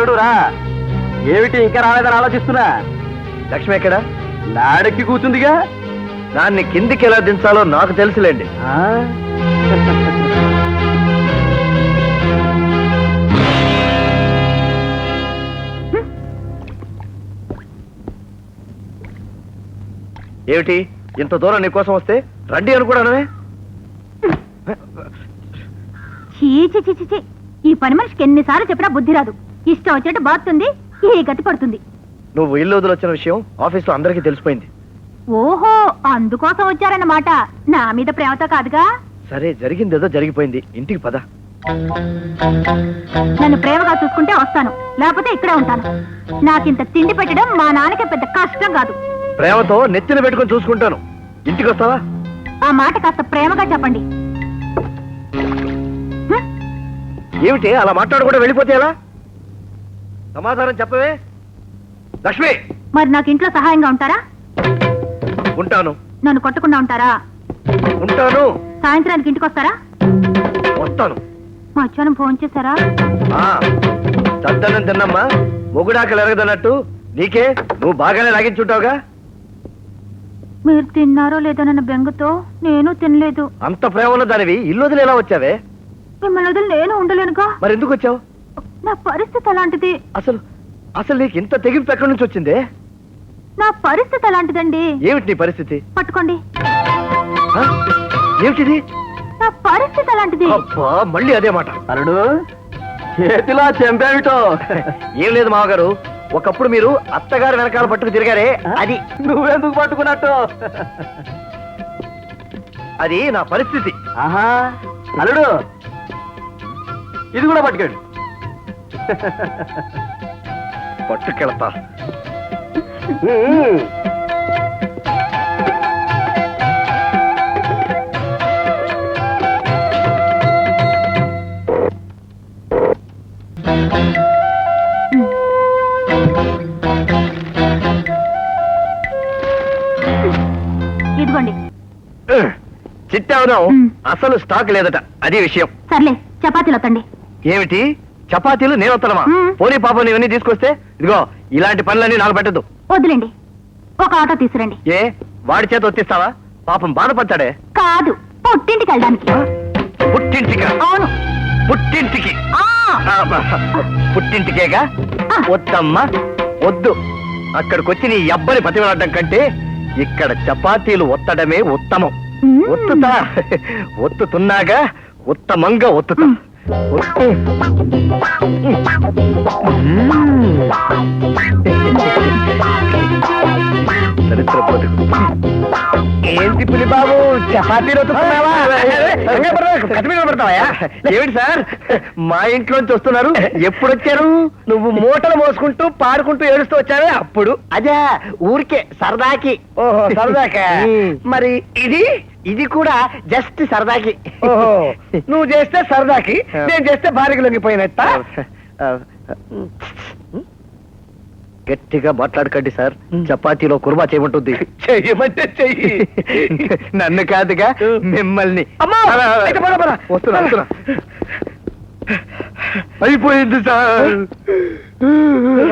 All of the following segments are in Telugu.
అల్లుడు రా. ఏమిటి ఇంకా రాలేదని ఆలోచిస్తున్నా? లక్ష్మి ఎక్కడ? నాడెక్కి కూర్చుందిగా? దాన్ని కిందికి ఎలా దించాలో నాకు తెలుసులేండి? ఏమిటి? ఇంత దూరం నీకోసం వస్తే రండి చీ చీ, చీ చీ. ఈ పని మనిషికి ఎన్నిసార్లు చెప్పినా బుద్ధి రాదు. ఇష్టం వచ్చినట్టు బాతుంది ఈ గతి పడుతుంది. నువ్వు ఇల్లు వదిలొచ్చిన విషయం ఆఫీస్లో అందరికీ తెలిసిపోయింది. ఓహో అందుకోసం వచ్చారన్నమాట. నా మీద ప్రేమతో కాదుగా? సరే జరిగింది ఏదో జరిగిపోయింది. ఇంటికి పద. నన్ను ప్రేమగా చూసుకుంటే వస్తాను. లేకపోతే ఇక్కడే ఉంటాను. నాకింత తిండి పెట్టడం మా నాన్నకి పెద్ద కష్టం కాదు. ప్రేమతో నెత్తిన పెట్టుకొని చూసుకుంటాను. ఇంటికి వస్తావా? ఆ మాట కాస్త ప్రేమగా చెప్పండి? ఏమిటి అలా మాట్లాడకుండా వెళ్ళిపోతే ఎలా? సమాధానం చెప్పవే? లక్ష్మి! మరి నాకు ఇంట్లో సహాయంగా ఉంటారా? ఉంటాను. నన్ను కొట్టకుండా ఉంటారా? ఉంటాను. సాయంత్రానికి ఇంటికి వస్తారా వస్తాను మధ్యాహ్నం ఫోన్ చేశారా? చద్దనం తిన్నమ్మా. మొగుడాకలు ఎరగదన్నట్టు. నీకే నువ్వు బాగానే లాగించుంటావుగా? మీరు తిన్నారో లేదో నన్న బెంగతో నేను తినలేదు. అంత ప్రేమ ఉన్న దానివి ఇల్లు వదిలి ఎలా వచ్చావే? మిమ్మల్ని వదిలి నేను ఉండలేనుగా. మరి ఎందుకు వచ్చావు? నా పరిస్థితి అలాంటిది. అసలు అసలు నీకు ఇంత తెగింపు ఎక్కడి నుంచి వచ్చిందే? నా పరిస్థితి అలాంటిదండి. ఏమిటి నీ పరిస్థితి? పట్టుకోండి. ఆ? ఏమిటిది? నా పరిస్థితి అలాంటిది. అబ్బా మళ్ళీ అదే మాట. అల్లుడు చేతిలో చెంపేమిటో ఏం లేదు మామగారు ఒకప్పుడు మీరు అత్తగారు వెనకాల పట్టుకు తిరిగారే అది నువ్వెందుకు పట్టుకున్నట్టు? అది నా పరిస్థితి. ఆహా అల్లుడు ఇది కూడా పట్టుకోండి పట్టుకెళతా ఇదిగోండి. అసలు స్టాక్ లేదట. అది విషయం. సర్లే చపాతీలు వద్దండి. ఏమిటి? చపాతీలు నేను వస్తానమా మ్. పోనీ పాపం ఇవన్నీ తీసుకొస్తే ఇదిగో ఇలాంటి పనులన్నీ నాకు పెట్టద్దు. వద్దులేండి ఒక ఆటో తీసురండి ఏ? వాడి చేత వచ్చేస్తావా పాపం బాధపడతాడే. కాదు పుట్టింటికి వెళ్ళడానికి. పుట్టింటికి? అవును. పుట్టింటికి? పుట్టింటికేగా. వద్దమ్మా వద్దు. అక్కడికొచ్చి నీ అబ్బని బతిమలాడడం కంటే ఇక్కడ చపాతీలు ఒత్తడమే ఉత్తమం. ఒత్తుతా. ఒత్తుతున్నాగా? ఉత్తమంగా ఒత్తుతా. ఒత్తు. చరిత్ర బతుకు ఏంటి పులి బాబు? చపాతీలు ఏమిటి సార్? మా ఇంట్లోంచి వస్తున్నారు. ఎప్పుడు వచ్చారు? నువ్వు మూటలు మోసుకుంటూ పాడుకుంటూ ఏడుస్తూ వచ్చావే అప్పుడు. అదే ఊరికే సరదాకి. ఓహో సరదాకా? మరి ఇది? ఇది కూడా జస్ట్ సరదాకి. ఓహో నువ్వు చేస్తే సరదాకి నేను చేస్తే భార్యకు లొంగిపోయినట్ట గట్టిగా మాట్లాడకండి సార్. చపాతీలో కుర్మా చేయమంటుంది. చెయ్యమంటే చెయ్యి. నన్ను కాదుగా మిమ్మల్ని. వస్తున్నా అయిపోయింది సార్.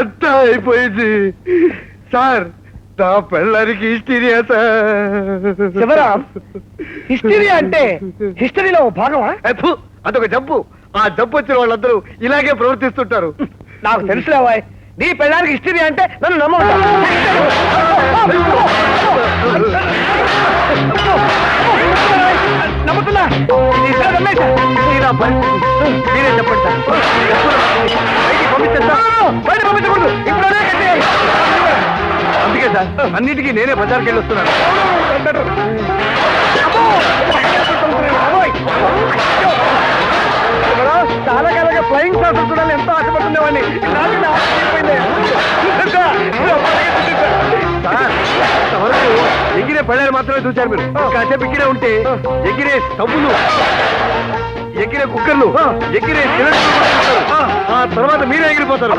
అంతా అయిపోయింది. సార్ నా పెళ్ళానికి హిస్టీరియా శివరాం హిస్టీరియా అంటే హిస్టరీలో భాగమా? అదొక జబ్బు. ఆ జబ్బు వచ్చిన వాళ్ళందరూ ఇలాగే ప్రవర్తిస్తుంటారు. నాకు తెలుసులేవా నీ పెళ్ళానికి హిస్టరీ అంటే నన్ను నమ్మవుతా నమ్ముతున్నా. మీరే చెప్పండి. బయట పంపించకూడదు. ఇప్పుడే. అందుకే సార్ అన్నిటికీ నేనే బజార్కి వెళ్ళి వస్తున్నాను. అమ్మో! అమ్మోయ్! ఎవరో చాలా కాలంగా ఫ్లయింగ్ సార్ చూడాలి ఎంతో ఆశపడుతుండేవాడిని ఎగిరే పళ్ళారు మాత్రమే చూశారు మీరు. కాసేపు ఇక్కడే ఉంటే ఎగిరే స్టవ్వులు ఎగిరే కుక్కర్లు ఎగిరే ఆ. తర్వాత మీరే ఎగిరిపోతారు.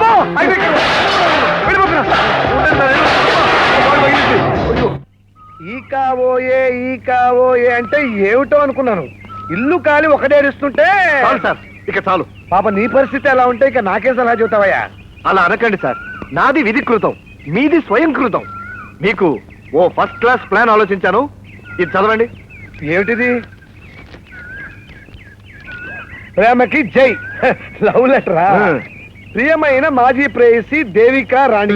ఈ కావోయే ఈ కావోయే అంటే ఏమిటో అనుకున్నాను. ఇల్లు కాలి ఒకటేరుస్తుంటే చాలు సార్ ఇక చాలు. పాప నీ పరిస్థితి ఎలా ఉంటే ఇక నాకేం సలహా చూతావయ్యా అలా అనకండి సార్. నాది విధికృతం మీది స్వయం కృతం. మీకు ఓ ఫస్ట్ క్లాస్ ప్లాన్ ఆలోచించాను. ఇది చదవండి. ఏమిటిది? ప్రేమకి జై. లవ్ లెటరా? ప్రియమైన మాజీ ప్రేయసి దేవిక రాణి.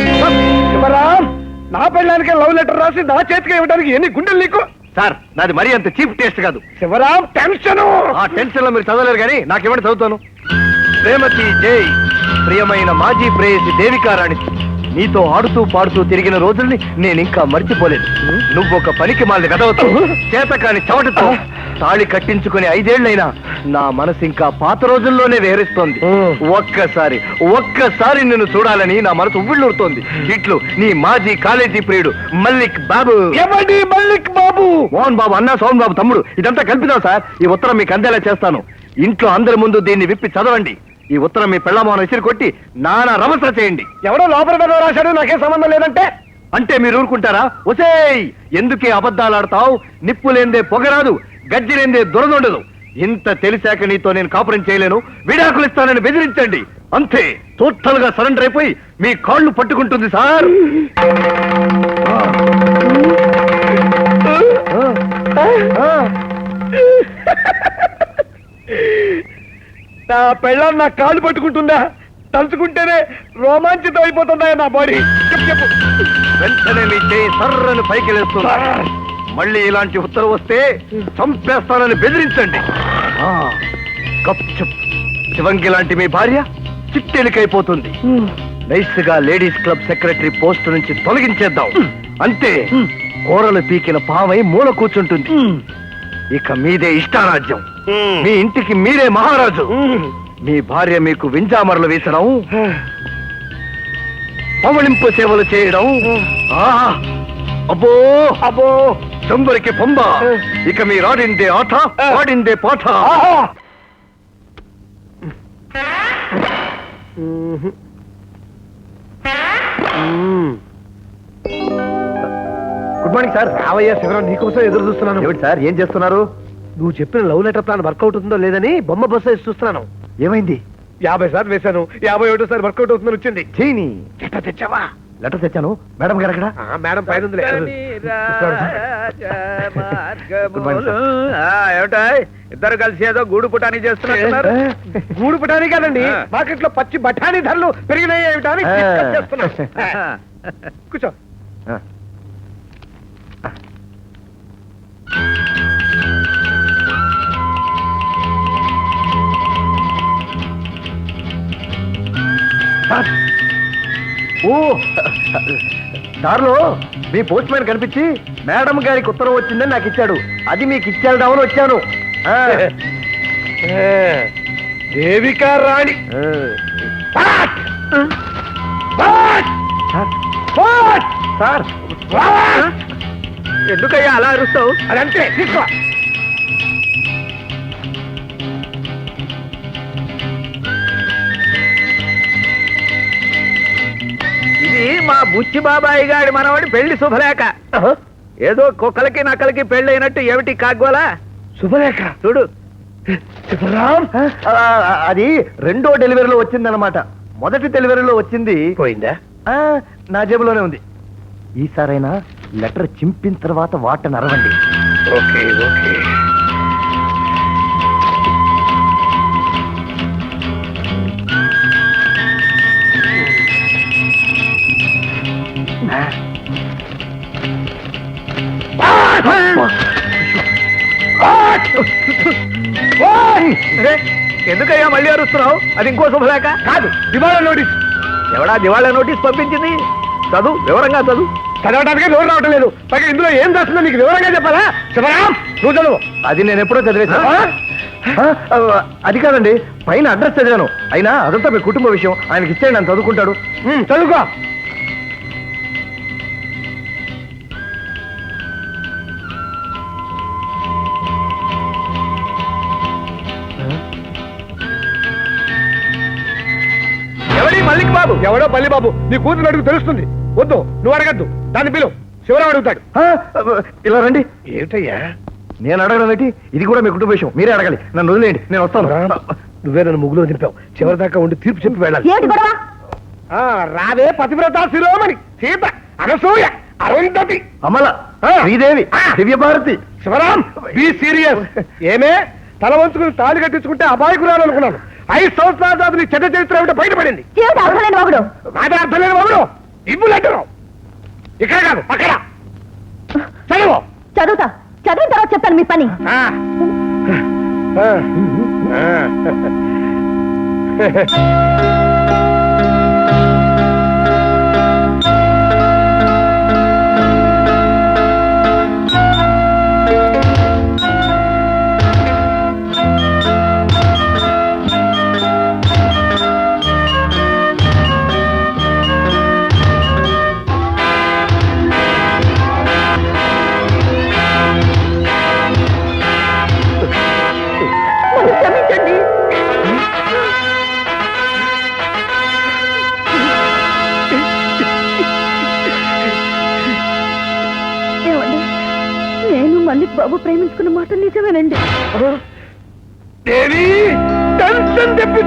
శివరామ్ నా పెళ్ళానికి లవ్ లెటర్ రాసి నా చేతికి ఇవ్వడానికి ఎన్ని గుండెలు నీకు? సార్ నాది మరీ అంత చీప్ టేస్ట్ కాదు. శివరామ్ టెన్షన్! ఆ టెన్షన్లో మీరు చదవలేరు కానీ నాకు ఇవ్వండి చదువుతాను. ప్రేమకి జై. ప్రియమైన మాజీ ప్రేయసి దేవిక రాణి నీతో ఆడుతూ పాడుతూ తిరిగిన రోజుల్ని నేను ఇంకా మర్చిపోలేదు. నువ్వు ఒక పనికి మాలిన కదవతావు చేత కాని చవటతో తాళి కట్టించుకుని ఐదేళ్ళైనా నా మనసు ఇంకా పాత రోజుల్లోనే వేరుస్తోంది. ఒక్కసారి ఒక్కసారి నిన్ను చూడాలని నా మనసు ఉవ్విళ్ళూరుతోంది. ఇట్లు నీ మాజీ కాలేజీ ప్రియుడు మల్లిక్ బాబు. మల్లిక్ బాబు? మోహన్ బాబు అన్న సోమన్ బాబు తమ్ముడు ఇదంతా కల్పిదాం సార్. ఈ ఉత్తరం మీకు అందేలా చేస్తాను. ఇంట్లో అందరి ముందు దీన్ని విప్పి చదవండి. ఈ ఉత్తరం మీ పెళ్ళమోహన్ విసిరి కొట్టి నానా రమస చేయండి. ఎవడో లోపల రాశాడు నాకే సంబంధం లేదంటే? అంటే మీరు ఊరుకుంటారా? ఒసే ఎందుకే అబద్ధాలాడతావు నిప్పు లేందే పొగరాదు. గజ్జిలేందే దురదుండదు. ఇంత తెలిసాక నీతో నేను కాపురం చేయలేను. విడాకులు ఇస్తానని బెదిరించండి. అంతే. టోటల్గా సరెండర్ అయిపోయి మీ కాళ్ళు పట్టుకుంటుంది సార్. నా పెళ్ళం నా కాళ్ళు పట్టుకుంటుందా? తలుచుకుంటేనే రోమాంచితం అయిపోతుందా నా బాడీ? చెప్పు చెప్పు. వెంటనే మీ చేయి సర్రను పైకి వెళ్తున్నా మళ్ళీ ఇలాంటి ఉత్తరం వస్తే చంపేస్తానని బెదిరించండి. శివంగి లాంటి మీ భార్య చిట్టెలికైపోతుంది. నైస్గా లేడీస్ క్లబ్ సెక్రటరీ పోస్ట్ నుంచి తొలగించేద్దాం. అంతే కూరలు పీకిన పావై మూల కూర్చుంటుంది. ఇక మీదే ఇష్టారాజ్యం. మీ ఇంటికి మీరే మహారాజు. మీ భార్య మీకు వింజామరలు వేసడం పవళింపు సేవలు చేయడం. అబ్బో. అబ్బో. డొంబరికి పొంబ ఇక మీరాడిందే ఆట ఆడిందే పాట. Good morning sir. రావయ్య శివరాం నీకోసం ఎదురు చూస్తున్నాను. ఏమిటి సార్? ఏం చేస్తున్నారు? నువ్వు చెప్పిన లవ్ లెటర్ ప్లాన్ వర్కౌట్ అవుతుందో లేదని బొమ్మ బస్సు వేసి చూస్తున్నాను. ఏమైంది? యాభై సార్లు వేశాను. యాభై ఒకటో సార్ వర్కౌట్ అవుతుందని వచ్చింది. చీని తెచ్చావా? లెటర్ తెచ్చాను. మేడం గారు అక్కడ మేడం పైన ఇద్దరు కలిసి ఏదో గూడు పుటానీ చేస్తున్నారు గూడు పుటానీ కాదండి మార్కెట్లో పచ్చి బఠానీ ధరలు పెరిగినాయి ఏమిటా కూర్చో. Bye. ఓ దారిలో మీ పోస్ట్ మ్యాన్ కనిపించి మేడం గారికి ఉత్తరం వచ్చిందని నాకు ఇచ్చాడు. అది మీకు ఇచ్చేద్దామని వచ్చాను. దేవికా రాణి. సార్. ఎందుకయ్యా అలా అరుస్తావు? అదంతే తీసుకో. ఇది మా బుచ్చి బాబాయి గాడి మనవాడి పెళ్ళి శుభలేఖ. ఏదో కుక్కలకి నక్కలకి పెళ్ళైనట్టు ఏమిటి కాగోలా శుభలేఖ. చూడు. శుభరామ్ అది రెండో డెలివరీలో వచ్చిందనమాట మొదటి డెలివరీలో వచ్చింది. పోయిందా? నా జేబులోనే ఉంది. ఈసారైనా లెటర్ చింపిన తర్వాత వాటని అరవండి ఓకే ఓకే. ఎందుకయ్యా మళ్ళీ అరుస్తున్నావు? అది ఇంకో శుభలేక కాదు దివాళా నోటీస్. ఎవడా దివాళా నోటీస్ పంపించింది? చదువు వివరంగా చదువు. చదవడానికి నోరు రావటం లేదు. పైగా ఇందులో ఏం చేస్తుందో నీకు వివరంగా చెప్పాలా? శివరామ్ నువ్వు చదువు. అది నేను ఎప్పుడో చదివేసా అది కాదండి పైన అడ్రస్ చదివాను. అయినా అదంతా మీ కుటుంబ విషయం. ఆయనకి ఇచ్చేయండి నన్ను చదువుకుంటాడు చదువుకో. బాబు ఎవడో బల్లి బాబు. నీ కూతురు అడుగు తెలుస్తుంది. వద్దు నువ్వు అడగద్దు. దాన్ని పిలువు శివరావు అడుగుతాడు. ఇలా రండి. ఏమిటయ్యా? నేను అడగడం ఏంటి? ఇది కూడా మీ కుటుంబ విషయం. మీరే అడగాలి. నన్ను వదిలేయండి. నేను వస్తాను. నువ్వే నన్ను ముగ్గులో దింపావు. చివరి దాకా ఉండి తీర్పు చెప్పి వెళ్ళాలి. రావే పతివ్రత శిరోమణి. సీత అనసూయ అరుంధతి. అమల ఆ. శ్రీదేవి దివ్య భారతి శివరాం బి సీరియస్ ఏమే? తల వంచుకుని తాళి కట్టించుకుంటే అబాయకురాలు అనుకున్నాను. ఐదు సంవత్సరాల తర్వాత నీ చెడ్డ చరిత్ర ఏమిటో బయటపడింది. జీవిత అర్థలేని ఒకడు మాట అర్థం లేని బాబుడు ఇబ్బు లెట్టరు ఇక్కడ కాదు అక్కడ చదువు. చదువుతా. చదివిన తర్వాత చెప్తాను మీ పని. ఆ. ఆ. ఆ.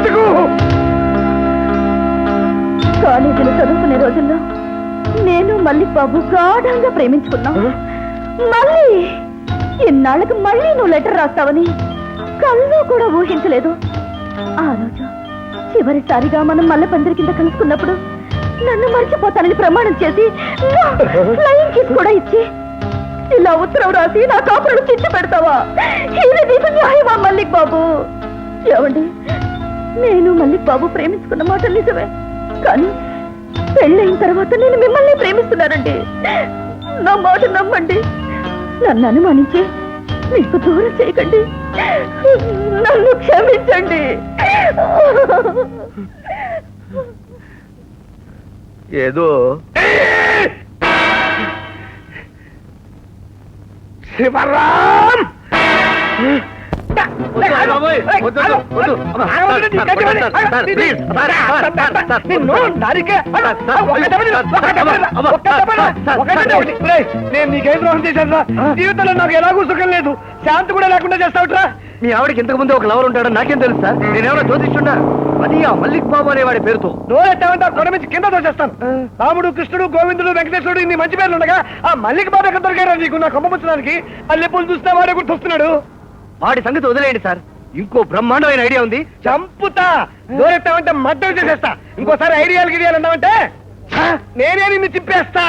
తెప్పించుకో కాలేజీలో చదువుకునే రోజుల్లో నేను మల్లిక్ బాబు గాఢంగా ప్రేమించుకున్నాం. మళ్ళీ ఇన్నాళ్ళకి మళ్ళీ నువ్వు లెటర్ రాస్తావని కళ్ళు కూడా ఊహించలేదు. ఆ రోజు చివరిసారిగా మనం మల్ల పందిరి కింద కలుసుకున్నప్పుడు నన్ను మర్చిపోతానని ప్రమాణం చేసి ఫ్లయింగ్ కిస్ కూడా ఇచ్చి ఇలా ఉత్తరం రాసి నా కాపురం చిచ్చు పెడతావా? ఇది నీకు న్యాయమా మల్లిక్ బాబు? ఏమండి? నేను మళ్ళీ బాబు ప్రేమించుకున్న మాట నిజమే. కానీ పెళ్ళైన తర్వాత నేను మిమ్మల్ని ప్రేమిస్తున్నానండి. నా మాట నమ్మండి. నన్ను అనుమానించి మీకు దూరం చేయకండి. నన్ను క్షమించండి. ఏదో శివరాం నేను నీకేం ద్రోహం చేశాను జీవితంలో నాకు ఎలాగూ సుఖం లేదు. శాంతి కూడా లేకుండా చేస్తావుట్రా? మీ ఆవిడకి ఇంతకు ముందు ఒక లవర్ ఉంటాడని నాకేం తెలుసు సార్? నేనేమైనా జ్యోతిష్యున్నా అది ఆ మల్లిక్ బాబు అనేవాడి పేరుతో. నోరెట్టామంటే నుంచి కింద దోచేస్తాను రాముడు కృష్ణుడు గోవిందుడు వెంకటేశ్వరుడు ఇన్ని మంచి పేర్లు ఉండగా ఆ మల్లిక బాబు ఎక్కడ దొరికారా నీకు? నా కొమ్మపుచ్చడానికి మల్లెపూలు చూస్తే వాడే గుర్తొస్తున్నాడు. వాడి సంగతి వదిలేయండి సార్. ఇంకో బ్రహ్మాండమైన ఐడియా ఉంది. చంపుతా! దూరెత్తామంటే మద్దతు చేసేస్తా. ఇంకోసారి ఐడియాలు గిడియాలు అన్నామంటే నేనే నిన్ను చింపేస్తా!